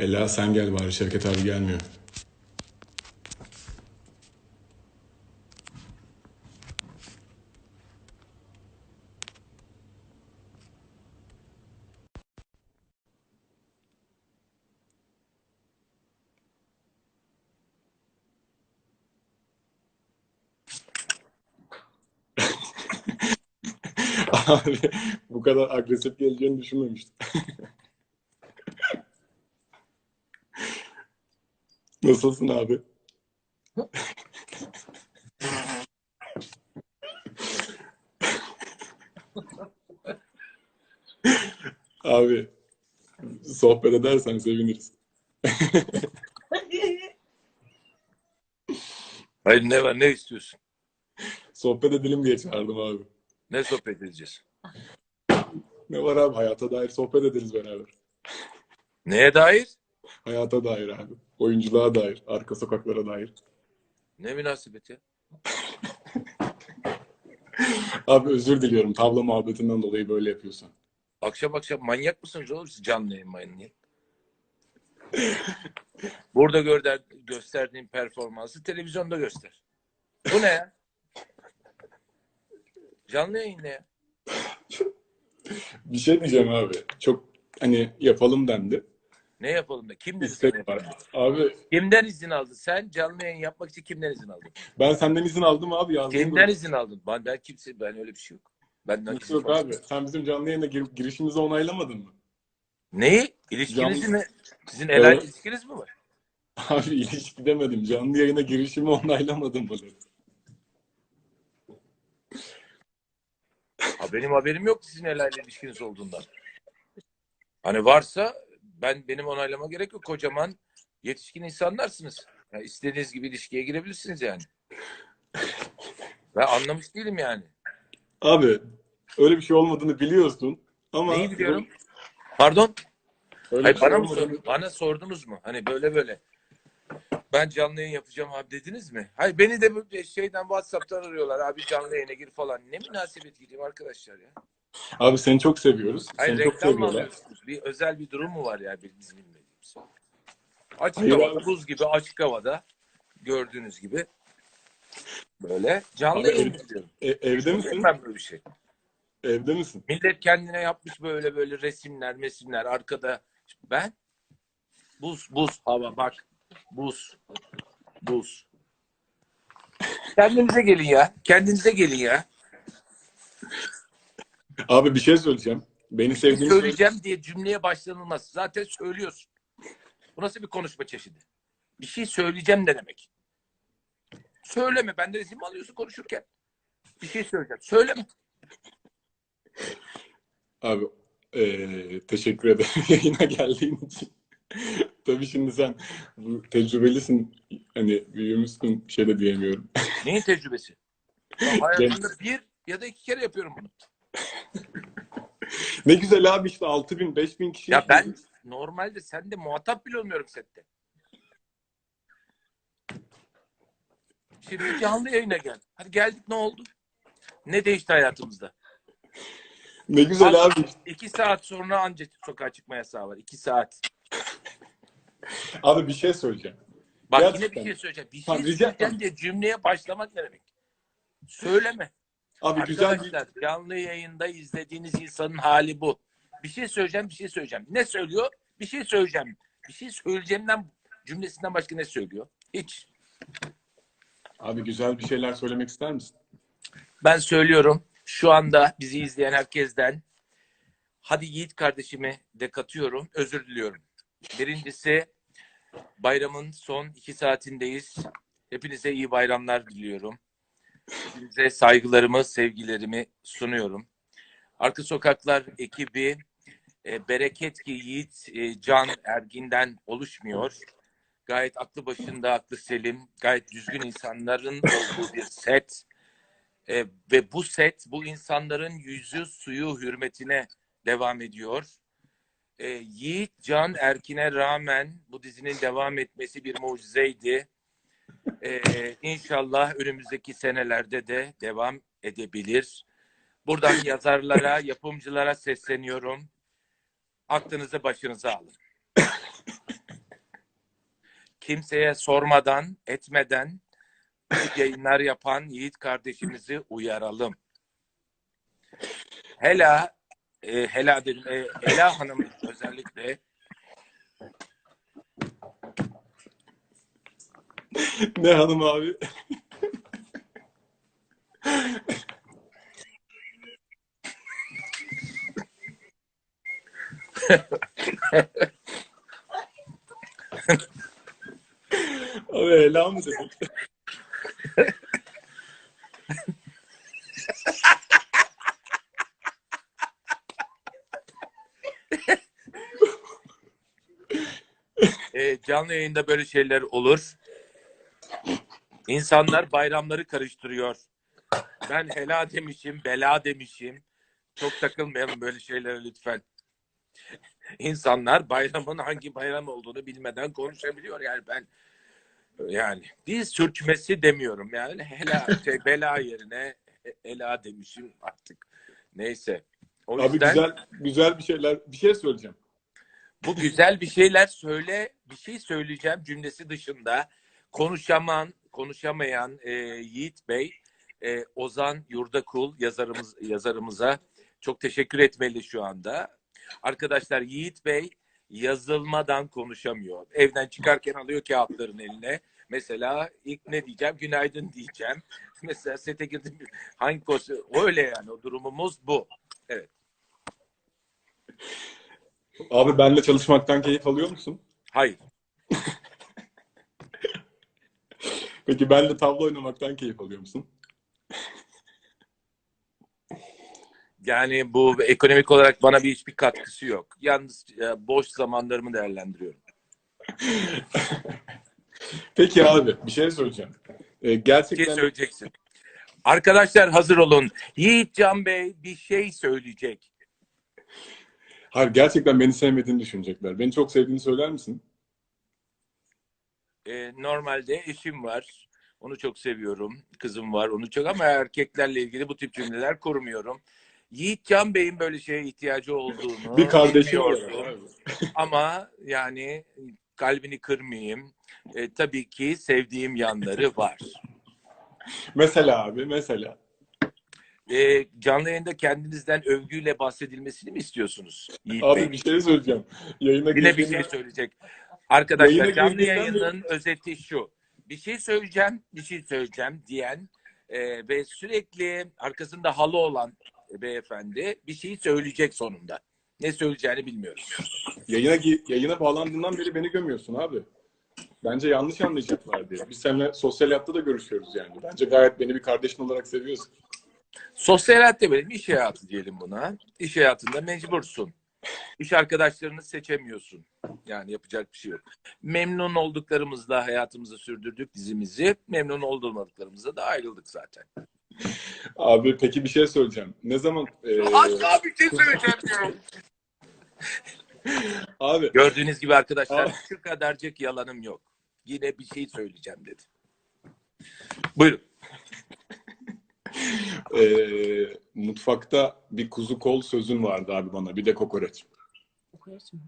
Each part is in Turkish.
Ela sen gel bari Şevket abi gelmiyor. Abi bu kadar agresif geleceğini düşünmemiştim. Nasılsın abi? Abi sohbet edersen seviniriz. Hayır ne var ne istiyorsun? Sohbet edelim diye çağırdım abi. Ne sohbet edeceğiz? Ne var abi hayata dair sohbet ederiz beraber. Neye dair? Hayata dair abi. Oyunculuğa dair. Arka sokaklara dair. Ne münasebet ya? Abi özür diliyorum tavla muhabbetinden dolayı böyle yapıyorsan. Akşam akşam manyak mısınız oğlum siz canlı yayın manyak? Burada gönder, gösterdiğin performansı televizyonda göster. Bu ne ya? Canlı yayın ne ya? Bir şey diyeceğim abi. Çok hani yapalım dendi. Ne yapalım da? Kim dedi İstek var. Abi Kimden izin aldın? Sen canlı yayın yapmak için kimden izin aldın? ben senden izin aldım abi yazdım. Kimden izin aldın? Ben, ben kimse, ben öyle bir şey yok. Benden izin yok abi. Sen bizim canlı yayına gir- girişimizi onaylamadın mı? Neyi? İlişkinizi Canlı- mi? Sizin el Evet. ilişkiniz mi var? Abi ilişki demedim. Canlı yayına girişimi onaylamadın mı? dedim. Ha, benim haberim yok sizin el ilişkiniz olduğundan. Hani varsa ben benim onaylama gerek yok. Kocaman yetişkin insanlarsınız. Yani istediğiniz gibi ilişkiye girebilirsiniz yani. Ben anlamış değilim yani. Abi öyle bir şey olmadığını biliyorsun. Ama Neyi biliyorum? Pardon? Öyle Hayır, şey bana mı olmadığını- sor- bana sordunuz mu? Hani böyle böyle. Ben canlı yayın yapacağım abi dediniz mi? Hayır beni de bu şeyden WhatsApp'tan arıyorlar. Abi canlı yayına gir falan. Ne münasebet gideyim arkadaşlar ya. Abi seni çok seviyoruz. Hayır seni çok reklam mı seviyorlar. alıyorsunuz? Bir özel bir durum mu var ya bizim bilmediğimiz? Açık Hayır havada, abi. buz gibi açık havada gördüğünüz gibi böyle canlı Abi yayın ev- yapıyorum. E, evde misin? Böyle bir şey. Evde misin? Millet kendine yapmış böyle böyle resimler, mesimler arkada. Ben buz, buz, hava bak. Buz. Buz. Kendinize gelin ya. Kendinize gelin ya. Abi bir şey söyleyeceğim. Beni sevdiğini söyle. Söyleyeceğim diye cümleye başlanılmaz. Zaten söylüyorsun. Bu nasıl bir konuşma çeşidi? Bir şey söyleyeceğim ne demek? Söyleme. Ben de mi alıyorsun konuşurken? Bir şey söyleyeceğim. Söyleme. Abi eee, teşekkür ederim yayına geldiğin için. Tabii şimdi sen bu tecrübelisin. Hani büyümüşsün bir şey de diyemiyorum. Neyin tecrübesi? Ya hayatımda bir ya da iki kere yapıyorum bunu. Ne güzel abi işte 6 bin 5 bin kişi. Ya ben normalde sen de muhatap bile olmuyorum sette. Şimdi canlı yayına gel. Hadi geldik ne oldu? Ne değişti hayatımızda? Ne güzel abi. İki saat sonra anca sokağa çıkma yasağı var. İki saat. Abi bir şey söyleyeceğim. Bak Gerçekten. yine bir şey söyleyeceğim. Bir şey rica- söyleyeceğim diye cümleye başlamak ne demek? Söyleme. Abi güzel bir Arkadaşlar canlı yayında izlediğiniz insanın hali bu. Bir şey söyleyeceğim, bir şey söyleyeceğim. Ne söylüyor? Bir şey söyleyeceğim. Bir şey söyleyeceğimden cümlesinden başka ne söylüyor? Hiç. abi güzel bir şeyler söylemek ister misin? Ben söylüyorum. Şu anda bizi izleyen herkesten hadi Yiğit kardeşimi de katıyorum. Özür diliyorum. Birincisi bayramın son iki saatindeyiz. Hepinize iyi bayramlar diliyorum. Hepinize saygılarımı, sevgilerimi sunuyorum. Arka Sokaklar ekibi e, bereket ki Yiğit e, Can Ergin'den oluşmuyor. Gayet aklı başında, aklı selim, gayet düzgün insanların olduğu bir set. E, ve bu set bu insanların yüzü suyu hürmetine devam ediyor. E, Yiğit Can Erkin'e rağmen bu dizinin devam etmesi bir mucizeydi. E, inşallah önümüzdeki senelerde de devam edebilir. Buradan yazarlara, yapımcılara sesleniyorum. Aklınızı başınıza alın. kimseye sormadan, etmeden yayınlar yapan Yiğit kardeşimizi uyaralım. Hela, e, Hela dedim, e, Hela Hanım özellikle Ne hanım abi? Abi helal mı dedin? e, canlı yayında böyle şeyler olur. İnsanlar bayramları karıştırıyor. Ben hela demişim, bela demişim. Çok takılmayalım böyle şeylere lütfen. İnsanlar bayramın hangi bayram olduğunu bilmeden konuşabiliyor yani ben yani diz sürçmesi demiyorum yani hela şey, bela yerine ela demişim artık. Neyse. O Abi yüzden güzel güzel bir şeyler bir şey söyleyeceğim. bu güzel bir şeyler söyle, bir şey söyleyeceğim cümlesi dışında konuşaman, konuşamayan e, Yiğit Bey, e, Ozan Yurdakul yazarımız yazarımıza çok teşekkür etmeli şu anda. Arkadaşlar Yiğit Bey yazılmadan konuşamıyor. Evden çıkarken alıyor kağıtların eline. Mesela ilk ne diyeceğim? Günaydın diyeceğim. Mesela sete girdim. Hangi koşu? Öyle yani o durumumuz bu. Abi benle çalışmaktan keyif alıyor musun? Hayır. Peki benle tavla oynamaktan keyif alıyor musun? Yani bu ekonomik olarak bana bir hiçbir katkısı yok. Yalnız e, boş zamanlarımı değerlendiriyorum. Peki abi bir şey söyleyeceğim. Ee, Bir şey gerçekten söyleyeceksin. Arkadaşlar hazır olun. Yiğit Can Bey bir şey söyleyecek. hayır gerçekten beni sevmediğini düşünecekler. Beni çok sevdiğini söyler misin? E, normalde eşim var. Onu çok seviyorum. Kızım var. Onu çok ama erkeklerle ilgili bu tip cümleler kurmuyorum. Yiğit Can Bey'in böyle şeye ihtiyacı olduğunu Bir kardeşim var. ama yani kalbini kırmayayım. E, tabii ki sevdiğim yanları var. Mesela abi mesela. E, canlı yayında kendinizden övgüyle bahsedilmesini mi istiyorsunuz Yiğit Abi Bey? bir şey söyleyeceğim. Yayına Yine bir şey söyleyecek. Arkadaşlar Yayına canlı yayının özeti şu. Bir şey söyleyeceğim, bir şey söyleyeceğim diyen e, ve sürekli arkasında halı olan beyefendi bir şey söyleyecek sonunda. Ne söyleyeceğini bilmiyorum. Yayına, yayına bağlandığından beri beni gömüyorsun abi. Bence yanlış anlayacaklar diye. Biz seninle sosyal hayatta da görüşüyoruz yani. Bence gayet beni bir kardeşin olarak seviyorsun. Sosyal hayat demeyelim, iş hayatı diyelim buna. İş hayatında mecbursun. İş arkadaşlarını seçemiyorsun. Yani yapacak bir şey yok. Memnun olduklarımızla hayatımızı sürdürdük dizimizi. Memnun olmadıklarımızla da ayrıldık zaten. Abi peki bir şey söyleyeceğim. Ne zaman... e, Asla bir şey söyleyeceğim diyorum. abi Gördüğünüz gibi arkadaşlar Aa. şu kadarcık yalanım yok. Yine bir şey söyleyeceğim dedi. Buyurun. e, mutfakta bir kuzu kol sözün vardı abi bana. Bir de kokoreç.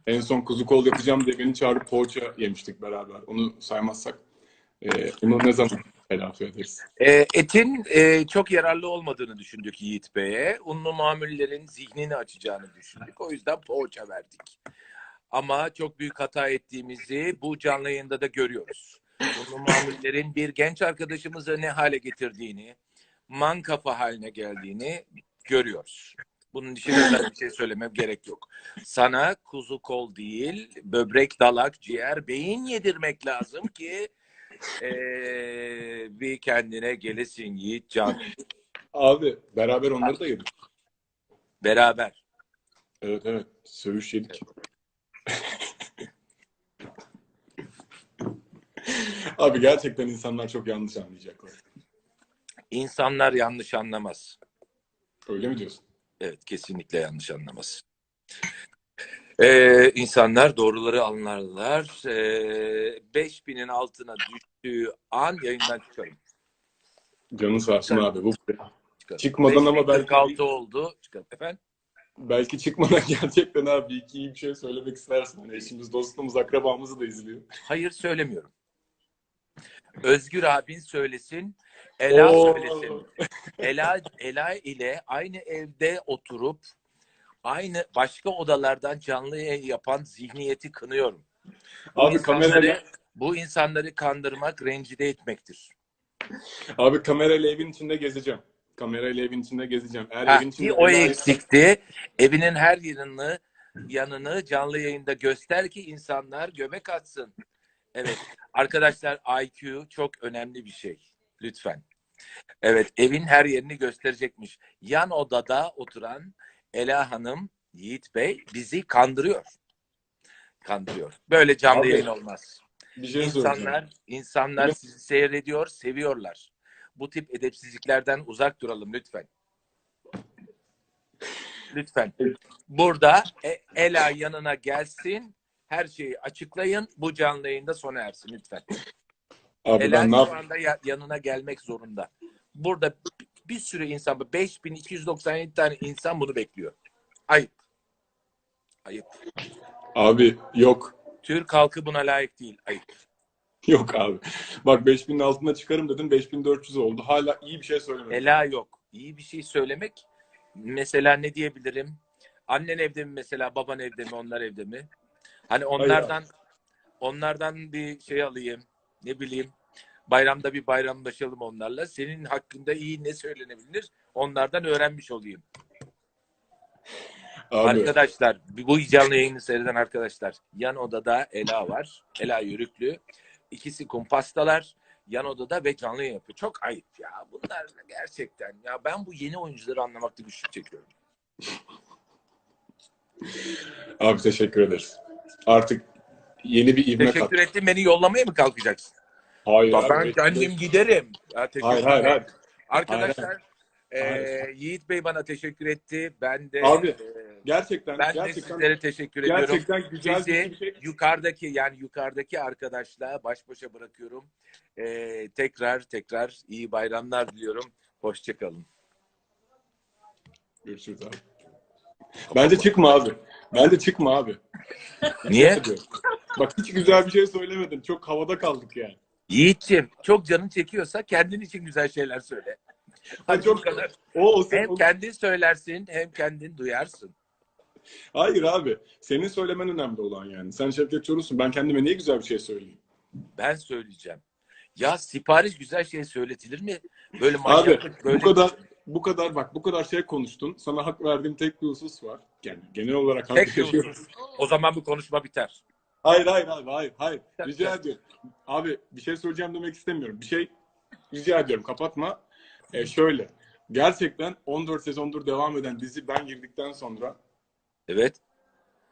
En son kuzu kol yapacağım diye beni çağırıp poğaça yemiştik beraber. Onu saymazsak. E, bunu ne zaman telafi ederiz? Ee, etin e, çok yararlı olmadığını düşündük Yiğit Bey'e. Unlu mamullerin zihnini açacağını düşündük. O yüzden poğaça verdik. Ama çok büyük hata ettiğimizi bu canlı yayında da görüyoruz. Unlu mamullerin bir genç arkadaşımızı ne hale getirdiğini, man kafa haline geldiğini görüyoruz. Bunun için özel bir şey söylemem gerek yok. Sana kuzu kol değil, böbrek, dalak, ciğer, beyin yedirmek lazım ki ee, bir kendine gelesin Yiğit Can. Abi beraber onları da yedik. Beraber. Evet evet. Sövüş yedik. Abi gerçekten insanlar çok yanlış anlayacaklar. İnsanlar yanlış anlamaz. Öyle mi diyorsun? Evet kesinlikle yanlış anlamaz. Ee, insanlar doğruları anlarlar. Ee, 5000'in altına düştüğü an yayından çıkarım. Canın sağ olsun abi. Bu çıkarım. Çıkmadan ama belki- 46 oldu. Çıkarım. Efendim? belki çıkmadan gerçekten abi iki iyi bir şey söylemek istersin. Hani eşimiz, dostumuz, akrabamızı da izliyor. Hayır söylemiyorum. Özgür abin söylesin. Ela Oo. söylesin. Ela, Ela ile aynı evde oturup aynı başka odalardan canlı yayın yapan zihniyeti kınıyorum. Bu Abi insanları, kamerayla, bu insanları kandırmak, rencide etmektir. abi kamerayla evin içinde gezeceğim. Kamerayla evin içinde gezeceğim. Eğer Ha, evin içinde bir o eksikti. Evinin her yanını yanını canlı yayında göster ki insanlar göbek atsın. Evet. Arkadaşlar IQ çok önemli bir şey. Lütfen. Evet. Evin her yerini gösterecekmiş. Yan odada oturan Ela Hanım, Yiğit Bey bizi kandırıyor. Kandırıyor. Böyle canlı Abi, yayın olmaz. bir şey. İnsanlar, insanlar sizi seyrediyor, seviyorlar. Bu tip edepsizliklerden uzak duralım lütfen. Lütfen. Burada E- Ela yanına gelsin, her şeyi açıklayın. Bu canlı yayında sona ersin lütfen. Abi Ela ben ne şu anda ya- yanına gelmek zorunda. Burada bir- bir sürü insan, 5297 tane insan bunu bekliyor. Ayıp. Ayıp. Abi yok. Türk halkı buna layık değil. Ayıp. Yok abi. Bak 5000'in altına çıkarım dedim 5400 oldu. Hala iyi bir şey söylemedim. Ela yok. İyi bir şey söylemek. Mesela ne diyebilirim? Annen evde mi mesela, baban evde mi, onlar evde mi? Hani onlardan onlardan bir şey alayım. Ne bileyim. Bayramda bir bayramlaşalım onlarla. Senin hakkında iyi ne söylenebilir? Onlardan öğrenmiş olayım. Abi Arkadaşlar, bu canlı yayını seyreden arkadaşlar. Yan odada Ela var. Ela Yörüklü. İkisi kumpastalar. Yan odada ve canlı yayın yapıyor. Çok ayıp ya. Bunlar gerçekten. Ya ben bu yeni oyuncuları anlamakta güçlük çekiyorum. abi teşekkür ederiz. Artık yeni bir ivme kat. Teşekkür ettim. Beni yollamaya mı kalkacaksın? Hayır Ya abi. ben kendim giderim. Ya teşekkür Hayır hayır hayır. Arkadaşlar, Hayır. eee, Yiğit Bey bana teşekkür etti. Ben de Abi, Gerçekten ben de gerçekten sizlere teşekkür ediyorum. gerçekten güzel Sizi bir şey. yukarıdaki yani yukarıdaki arkadaşla baş başa bırakıyorum. Ee, tekrar tekrar iyi bayramlar diliyorum. Hoşçakalın. Görüşürüz abi. Bence çıkma abi. Bence çıkma abi. Niye? Bak hiç güzel bir şey söylemedin. Çok havada kaldık yani. Yiğit'ciğim çok canın çekiyorsa kendin için güzel şeyler söyle. Hadi çok- kadar. O, o, Hem o- kendin söylersin hem kendin duyarsın. Hayır abi. Senin söylemen önemli olan yani. Sen Şevket Çorum'sun. Ben kendime niye güzel bir şey söyleyeyim? Ben söyleyeceğim. Ya sipariş güzel şey söyletilir mi? Böyle Abi manyaklık böyle. bu kadar bu kadar bak bu kadar şey konuştun. Sana hak verdiğim tek bir husus var. Yani genel olarak hak Tek bir husus. O zaman bu konuşma biter. Hayır hayır hayır hayır hayır. Rica ediyorum. Abi bir şey söyleyeceğim demek istemiyorum. Bir şey rica ediyorum. Kapatma. Ee, şöyle. Gerçekten 14 sezondur devam eden dizi ben girdikten sonra Evet.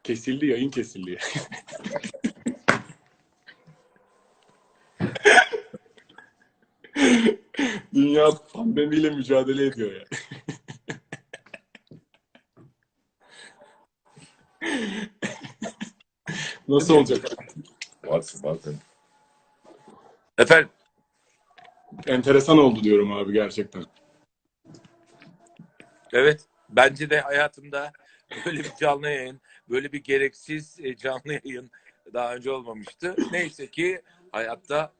kesildi yayın kesildi. Dünya pandemiyle mücadele ediyor ya. Nasıl olacak? Varsın varsın. Efendim Enteresan oldu diyorum abi gerçekten. Evet. Bence de hayatımda böyle bir canlı yayın, böyle bir gereksiz e, canlı yayın daha önce olmamıştı. Neyse ki hayatta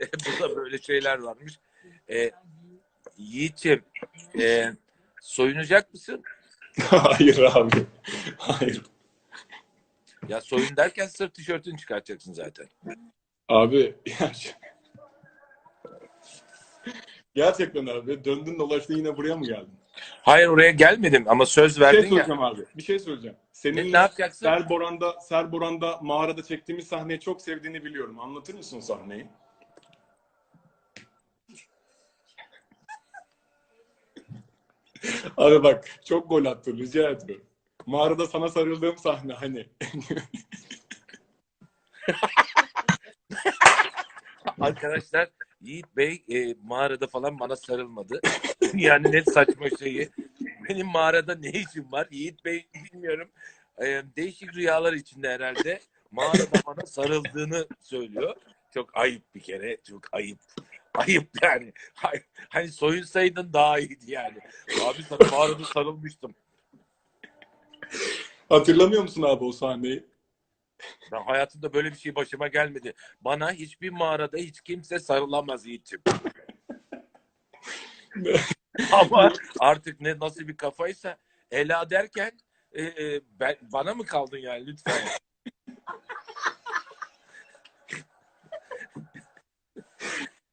burada böyle şeyler varmış. E, Yiğit'ciğim e, soyunacak mısın? Hayır abi. Hayır. Ya soyun derken sırt tişörtünü çıkartacaksın zaten. Abi ger- gerçekten abi döndün dolaştın yine buraya mı geldin? Hayır oraya gelmedim ama söz Bir şey verdin ya. söyleyeceğim abi. Bir şey söyleyeceğim. Ne, Seninle ne yapacaksın? Serboran'da Serboran'da mağarada çektiğimiz sahneyi çok sevdiğini biliyorum. Anlatır mısın o sahneyi? Abi bak çok gol attın rica ediyorum. Mağarada sana sarıldığım sahne hani. Arkadaşlar Yiğit Bey e, mağarada falan bana sarılmadı. yani ne saçma şeyi. Benim mağarada ne işim var? Yiğit Bey bilmiyorum. E, değişik rüyalar içinde herhalde. Mağarada bana sarıldığını söylüyor. Çok ayıp bir kere. Çok ayıp. Ayıp yani. Hay- Hani soyunsaydın daha iyiydi yani. Abi sana mağarada sarılmıştım. Hatırlamıyor musun abi o sahneyi? Ben hayatımda böyle bir şey başıma gelmedi. Bana hiçbir mağarada hiç kimse sarılamaz Yiğit'ciğim. Ama artık ne nasıl bir kafaysa Ela derken e, e, ben, bana mı kaldın yani lütfen.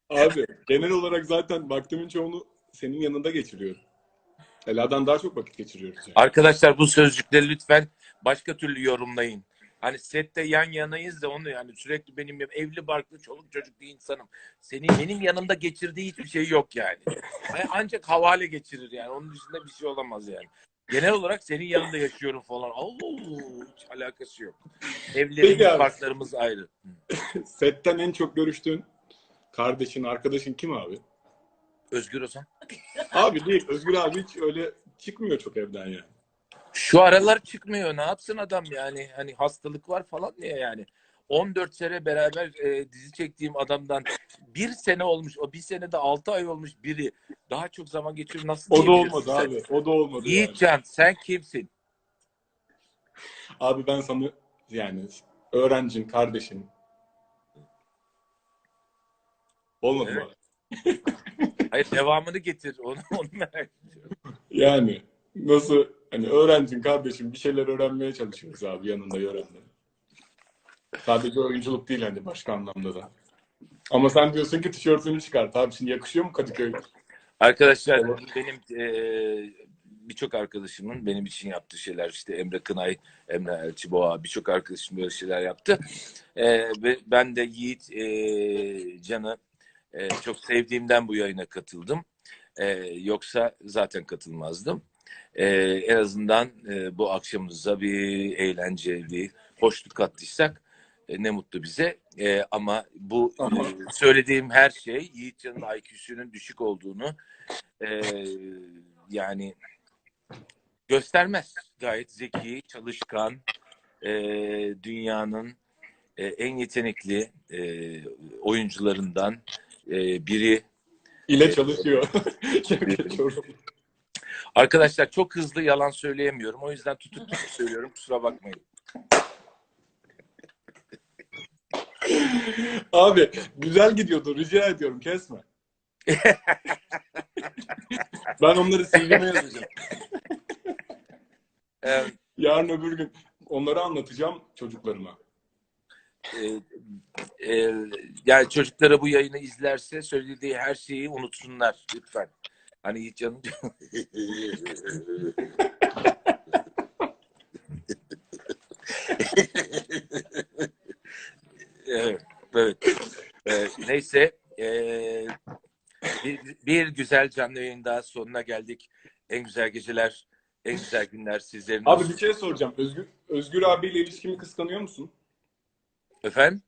Abi genel olarak zaten vaktimin çoğunu senin yanında geçiriyorum. Ela'dan daha çok vakit geçiriyoruz yani. Arkadaşlar bu sözcükleri lütfen başka türlü yorumlayın. Hani sette yan yanayız da onu yani sürekli benim evli barklı çoluk çocuklu insanım. Senin benim yanımda geçirdiği hiçbir şey yok yani. Ancak havale geçirir yani. Onun dışında bir şey olamaz yani. Genel olarak senin yanında yaşıyorum falan. Allah hiç alakası yok. Evlerimiz, Peki abi. barklarımız ayrı. Setten en çok görüştüğün kardeşin, arkadaşın kim abi? Özgür Ozan. Abi değil. Özgür abi hiç öyle çıkmıyor çok evden yani. Şu aralar çıkmıyor. Ne yapsın adam yani? Hani hastalık var falan diye yani. 14 sene beraber e, dizi çektiğim adamdan bir sene olmuş. O bir senede 6 ay olmuş biri. Daha çok zaman geçiyor. Nasıl O da diyebilirsin olmadı sen? abi. O da olmadı yani. Yiğitcan sen kimsin? Abi ben sana yani öğrencin, kardeşin. Olmadı mı? Evet. Hayır devamını getir. Onu, onu merak ediyorum. Yani nasıl hani öğrencin, kardeşin bir şeyler öğrenmeye çalışıyoruz abi yanında öğrenme. Sadece oyunculuk değil hani başka anlamda da. Ama sen diyorsun ki tişörtünü çıkart abi şimdi yakışıyor mu Kadıköy? Arkadaşlar Evet. benim e, birçok arkadaşımın benim için yaptığı şeyler işte Emre Kınay, Emre Elçiboğa birçok arkadaşım böyle şeyler yaptı. E, ve ben de Yiğit e, Can'ı e, çok sevdiğimden bu yayına katıldım. E, yoksa zaten katılmazdım. E, en azından e, bu akşamımıza bir eğlence, bir hoşluk kattıysak e, ne mutlu bize. E, ama bu e, söylediğim her şey Yiğitcan'ın IQ'sünün düşük olduğunu e, yani göstermez. Gayet zeki, çalışkan, e, dünyanın e, en yetenekli e, oyuncularından e, biri. İle çalışıyor. Şevket Çorum. Arkadaşlar çok hızlı yalan söyleyemiyorum. O yüzden tutup tutup söylüyorum. Kusura bakmayın. Abi güzel gidiyordu. Rica ediyorum kesme. ben onları CV'me yazacağım. E, Yarın öbür gün onları anlatacağım çocuklarıma. E, e, yani çocuklara bu yayını izlerse söylediği her şeyi unutsunlar lütfen. Hani Yiğitcan'ın evet, evet. Ee, neyse ee, bir, bir güzel canlı yayın daha sonuna geldik. En güzel geceler, en güzel günler sizlerin Abi olsun. bir şey soracağım. Özgür, Özgür abiyle ilişkimi kıskanıyor musun? Efendim?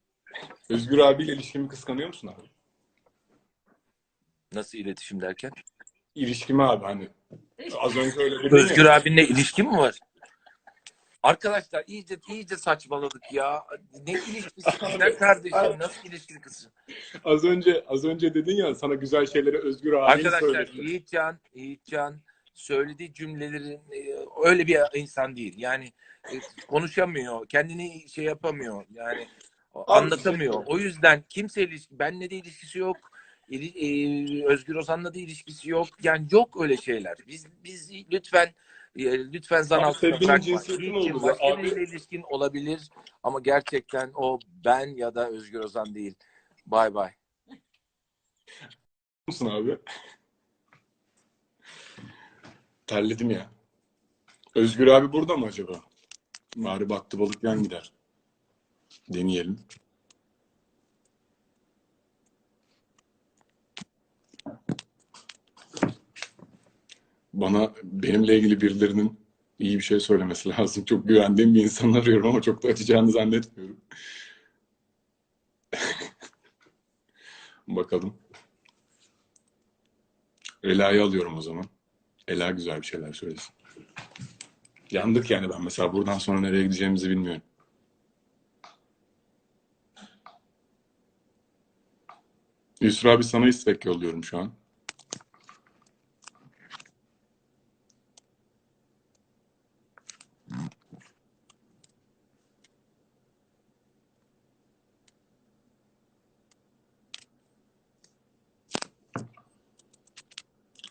Özgür abiyle ilişkimi kıskanıyor musun abi? Nasıl iletişim derken? İlişkimi abi hani. Az önce öyle dedin Özgür ya. abinle ilişki mi var? Arkadaşlar iyice iyice saçmaladık ya. Ne ilişkisi ne kardeşim nasıl ilişkisi kızım? Az önce az önce dedin ya sana güzel şeyleri Özgür abin Arkadaşlar söyledi. Yiğitcan, Yiğitcan söylediği cümlelerin e, öyle bir insan değil. Yani e, konuşamıyor, kendini şey yapamıyor. Yani anlatamıyor. O yüzden kimse ilişki, benle de ilişkisi yok. E, Özgür Ozan'la da ilişkisi yok. Yani yok öyle şeyler. Biz biz lütfen lütfen zan sevgilinin bırakma. oldu? başka biriyle ilişkin olabilir ama gerçekten o ben ya da Özgür Ozan değil. Bay bay. musun abi? Terledim ya. Özgür abi burada mı acaba? Bari baktı balık yan gider. Deneyelim. Bana benimle ilgili birilerinin iyi bir şey söylemesi lazım. Çok güvendiğim bir insan arıyorum ama çok da açacağını zannetmiyorum. Bakalım. Ela'yı alıyorum o zaman. Ela güzel bir şeyler söylesin. Yandık yani ben mesela buradan sonra nereye gideceğimizi bilmiyorum. Yusra abi sana istek yolluyorum şu an.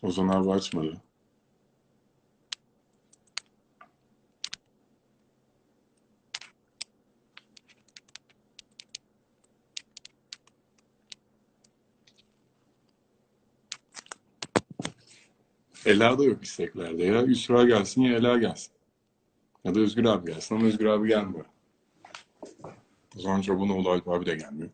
Ozan abi açmadı. Ela da yok isteklerde ya. Yusra gelsin ya Ela gelsin. Ya da Özgür abi gelsin ama Özgür abi gelmiyor. O zaman Çobunoğlu Alp abi de gelmiyor.